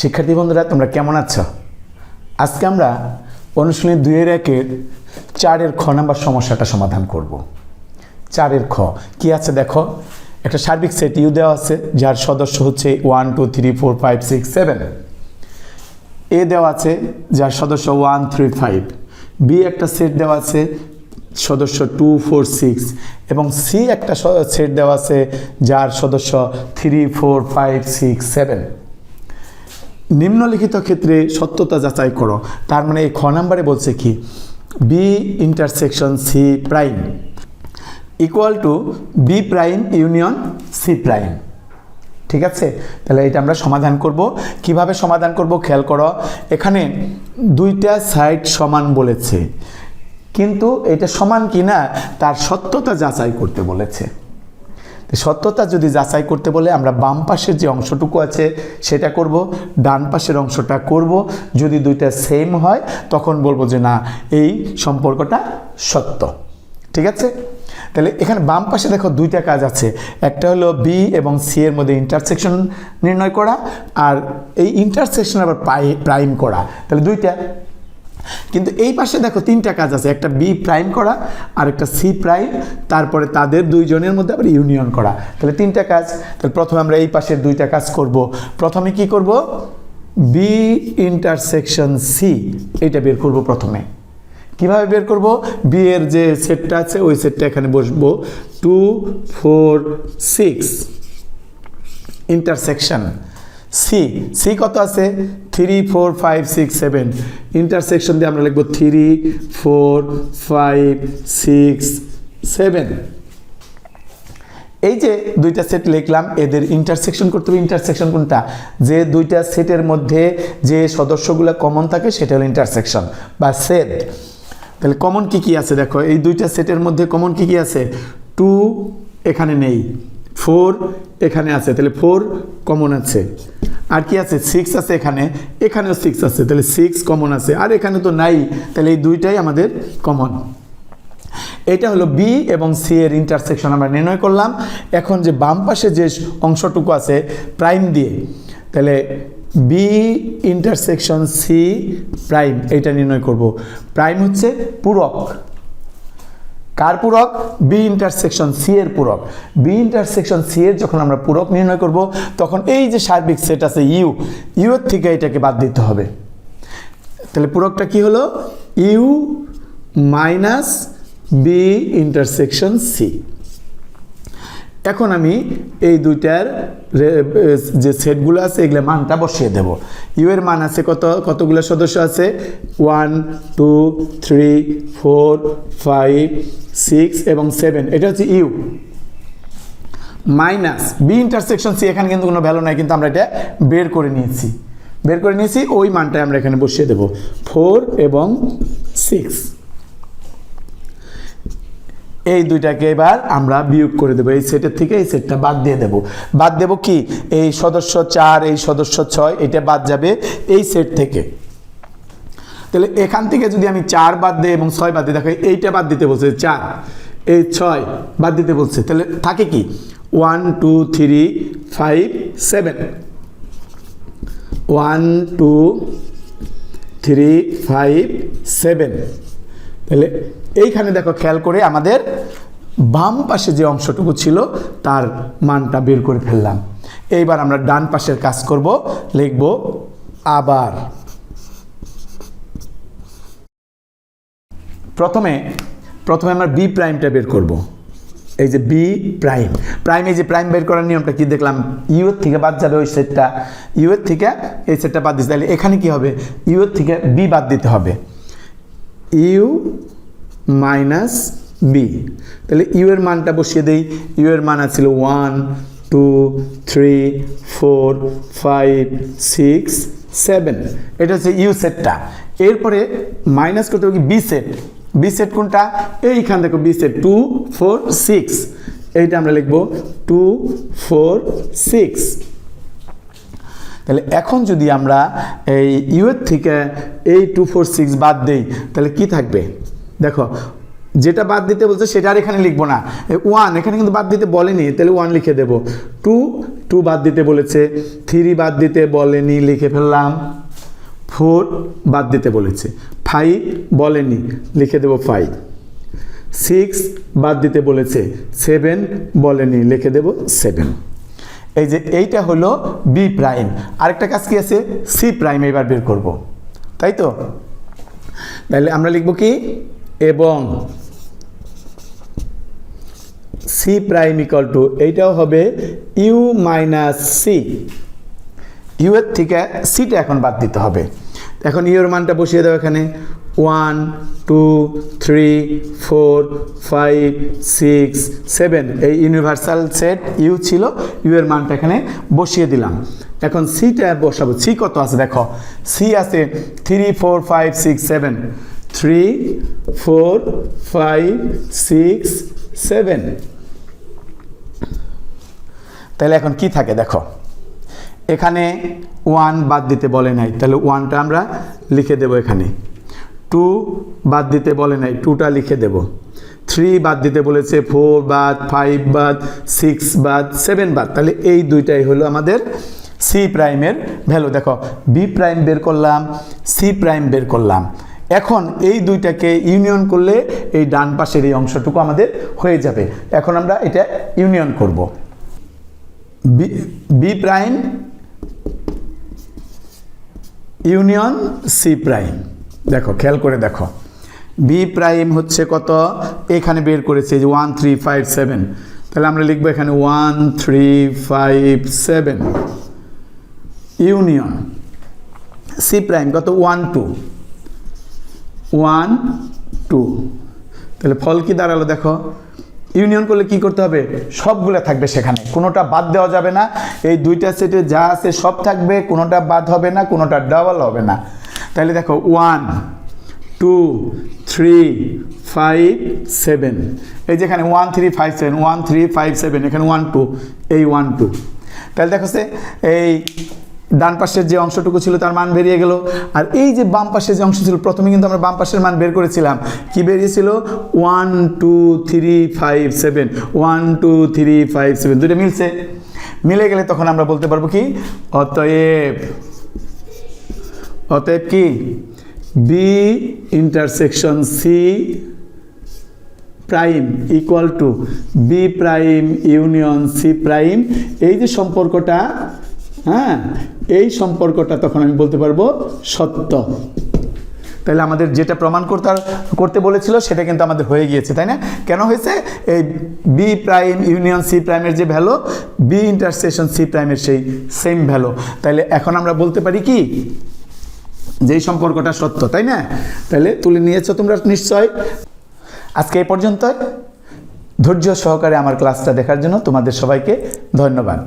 শিক্ষার্থী বন্ধুরা, তোমরা কেমন আছো? আজকে আমরা অনুশীলনী দুইয়ের একের চারের খ নাম্বার সমস্যাটা সমাধান করব। চারের খ, কি আছে দেখো? একটা সার্বিক সেট ইউ দেওয়া আছে, যার সদস্য হচ্ছে one two three four five six seven A দেওয়া আছে, যার সদস্য ওয়ান থ্রি ফাইভ বি একটা সেট দেওয়া আছে, সদস্য টু ফোর সিক্স এবং সি একটা সেট দেওয়া আছে, যার সদস্য three four five six seven নিম্নলিখিত ক্ষেত্রে সত্যতা যাচাই করো। তার মানে এই খ নাম্বারে বলছে কি? B intersection C prime equal to B prime union C prime ঠিক আছে? তাহলে এটা আমরা সমাধান করব। কীভাবে সমাধান করব খেয়াল করো। এখানে দুইটা সাইড সমান বলেছে। কিন্তু এটা সমান কি না তার সত্যতা যাচাই করতে বলেছে। সত্যতা যদি যাচাই করতে বলে আমরা বাম পাশের যে অংশটুকু আছে সেটা করব, ডান পাশের অংশটা করব। যদি দুইটা সেম হয়, তখন বলব যে না, এই সম্পর্কটা সত্য। ঠিক আছে? তাহলে এখানে বাম পাশে দেখো দুইটা কাজ আছে। একটা হলো বি এবং সি এর মধ্যে ইন্টারসেকশন নির্ণয় করা, আর এই ইন্টারসেকশন আবার প্রাইম করা। তাহলে দুইটা কিন্তু এই পাশে দেখো তিনটা কাজ আছে, একটা বি প্রাইম করা আর একটা সি প্রাইম তারপরে তাদের দুইজনের মধ্যে আবার ইউনিয়ন করা। তাহলে তিনটা কাজ, তাহলে প্রথমে আমরা এই পাশের দুইটা কাজ করব। প্রথমে কি করব? বি ইন্টারসেকশন সি এটা বের করব প্রথমে। কীভাবে বের করব? বি এর যে সেটটা আছে, ওই সেটটা এখানে বসবো। Two four six intersection C C কত আছে? Three four five six seven intersection দিয়ে আমরা লিখব three four five six seven এই যে দুইটা সেট লিখলাম, এদের ইন্টারসেকশন করতে হবে। ইন্টারসেকশন কোনটা? যে দুইটা সেটের মধ্যে যে সদস্যগুলো কমন থাকে, সেটা হলো ইন্টারসেকশন বা সেট তাহলে কমন কি কি আছে? দেখো, এই দুইটা সেটের মধ্যে কমন কি কি আছে? টু এখানে নেই। ফোর এখানে আছে, তাহলে ফোর কমন আছে। আর কি আছে? সিক্স আছে এখানে, এখানেও সিক্স আছে, তাহলে সিক্স কমন আছে। আর এখানে তো নাই, তাহলে এই দুইটাই আমাদের কমন। এটা হলো বি এবং সি এর ইন্টারসেকশন আমরা নির্ণয় করলাম। এখন যে বাম পাশে যে অংশটুকু আছে প্রাইম দিয়ে, তাহলে বি ইন্টারসেকশন সি প্রাইম এটা নির্ণয় করব। প্রাইম হচ্ছে পূরক। কার পূরক? বি ইন্টারসেকশন সি এর পূরক। বি ইন্টারসেকশন সি এর যখন আমরা পূরক নির্ণয় করব, তখন এই যে সার্বিক সেট আছে ইউ ইউ এর থেকে এটাকে বাদ দিতে হবে। তাহলে পূরকটা কি হলো? U minus B intersection C এখন আমি এই দুইটার যে সেটগুলো আছে, এগুলো মানটা বসিয়ে দেব। ইউ এর মান আছে কত? কতগুলো সদস্য আছে? One two three four five six এবং সেভেন এটা হচ্ছে U minus B intersection C এখানে কিন্তু কোনো ভ্যালু নাই, কিন্তু আমরা এটা বের করে নিয়েছি। বের করে নিয়েছি, ওই মানটাই আমরা এখানে বসিয়ে দেব। ফোর এবং সিক্স এই দুইটাকে এবার আমরা বিয়োগ করে দেবো। এই সেটের থেকে এই সেটটা বাদ দিয়ে দেব। বাদ দেব কি? এই সদস্য চার, এই সদস্য ছয়, এটা বাদ যাবে এই সেট থেকে। তাহলে এখান থেকে যদি আমি চার বাদ দিই এবং ছয় বাদ দিই, দেখো এইটা বাদ দিতে বলছে চার, এই ছয় বাদ দিতে বলছে। তাহলে থাকে কি? One two three five seven one two three five seven তাহলে এইখানে দেখো খেয়াল করে আমাদের বাম পাশে যে অংশটুকু ছিল, তার মানটা বের করে ফেললাম। এইবার আমরা ডান পাশের কাজ করব, লিখব আবার। প্রথমে প্রথমে আমরা বি প্রাইমটা বের করব। এই যে বি প্রাইম প্রাইম এই যে প্রাইম বের করার নিয়মটা কি দেখলাম? ইউর থেকে বাদ যাবে ওই সেটটা ইউ এর থেকে এই সেটটা বাদ দিচ্ছে তাহলে এখানে কি হবে? ইউর থেকে বি বাদ দিতে হবে। ইউ মাইনাস বি তাহলে ইউ এর মানটা বসিয়ে দেই। ইউ এর মান আছিল one two three four five six seven এটা হচ্ছে ইউ সেটটা এরপরে মাইনাস করতে হবে কি? বি সেট বি সেট কোনটা? এইখান দেখো B set two four six এইটা আমরা লিখব টু ফোর সিক্স তাহলে এখন যদি আমরা এই ইউএর থেকে এই টু ফোর সিক্স বাদ দেই, তাহলে কি থাকবে? দেখো, যেটা বাদ দিতে বলছে সেটা আর এখানে লিখব না। ওয়ান এখানে কিন্তু বাদ দিতে বলেনি, তাহলে ওয়ান লিখে দেবো। টু টু বাদ দিতে বলেছে থ্রি বাদ দিতে বলেনি, লিখে ফেললাম। ফোর বাদ দিতে বলেছে। ফাইভ বলেনি, লিখে দেবো ফাইভ সিক্স বাদ দিতে বলেছে, সেভেন বলেনি, লিখে দেব সেভেন। এই যে এইটা হলো বি প্রাইম। আরেকটা কাজ কি আছে? সি প্রাইম এবার বের করব। তাই তো? তাহলে আমরা লিখব কি? এবং সি প্রাইম ইকাল টু এইটাও হবে ইউ মাইনাস সি। ইউ এর থেকে সিটা এখন বাদ দিতে হবে। এখন ইউ এর মানটা বসিয়ে দাও এখানে। One two three four five six seven এই ইউনিভার্সাল সেট ইউ ছিল ইউ এর মানটা এখানে বসিয়ে দিলাম। এখন সিটা বসাবো। সি কত আছে? দেখো সি আছে three four five six seven three four five six seven তাহলে এখন কি থাকে? দেখো এখানে ওয়ান বাদ দিতে বলে নাই। তাহলে ওয়ানটা আমরা লিখে দেব এখানে। টু বাদ দিতে বলে নাই টুটা লিখে দেব। থ্রি বাদ দিতে বলেছে ফোর বাদ ফাইভ বাদ সিক্স বাদ সেভেন বাদ। তাহলে এই দুইটাই হলো আমাদের সি প্রাইমের ভ্যালু দেখো বি প্রাইম বের করলাম সি প্রাইম বের করলাম। এখন এই দুইটাকে ইউনিয়ন করলে এই ডান পাশের এই অংশটুকু আমাদের হয়ে যাবে। এখন আমরা এটা ইউনিয়ন করব। B B prime union C prime দেখো, খেয়াল করে দেখো। বি প্রাইম হচ্ছে কত? এখানে বের করেছে যে ওয়ান থ্রি ফাইভ সেভেন তাহলে আমরা লিখব এখানে one three five seven union. C prime কত? ওয়ান টু ওয়ান টু তাহলে ফল কি দাঁড়াল দেখো? ইউনিয়ন করলে কি করতে হবে? সবগুলো থাকবে সেখানে। কোনোটা বাদ দেওয়া যাবে না। এই দুইটা সেটে যা আছে সব থাকবে, কোনোটা বাদ হবে না, কোনোটা ডাবল হবে না। তাহলে দেখো one two three five seven এই যেখানে one three five seven one three five seven এখানে ওয়ান টু এই ওয়ান টু তাহলে দেখো সে, এই ডান পাশের যে অংশটুকু ছিল তার মান বেরিয়ে গেল। আর এই যে বাম পাশের যে অংশ ছিল, প্রথমে কিন্তু আমরা বাম পাশের মান বের করেছিলাম। কি বেরিয়েছিল? One two three five seven one two three five seven দুটো মিলছে। মিলে গেলে তখন আমরা বলতে পারব কি? অতএব অতএব কি? B intersection C prime equal to B prime union C prime এই যে সম্পর্কটা হ্যাঁ এই সম্পর্কটা তখন আমি বলতে পারব সত্য। তাহলে আমাদের যেটা প্রমাণ করতে করতে বলেছিল সেটা কিন্তু আমাদের হয়ে গিয়েছে, তাই না? কেন হয়েছে? এই বি প্রাইম ইউনিয়ন সি প্রাইমের যে ভ্যালু বি ইন্টারসেকশন সি প্রাইমের সেই সেম ভ্যালু তাহলে এখন আমরা বলতে পারি কি? যেই সম্পর্কটা সত্য, তাই না? তাহলে তুলে নিয়েছো তোমরা নিশ্চয়। আজকে এই পর্যন্ত ধৈর্য সহকারে আমার ক্লাসটা দেখার জন্য তোমাদের সবাইকে ধন্যবাদ।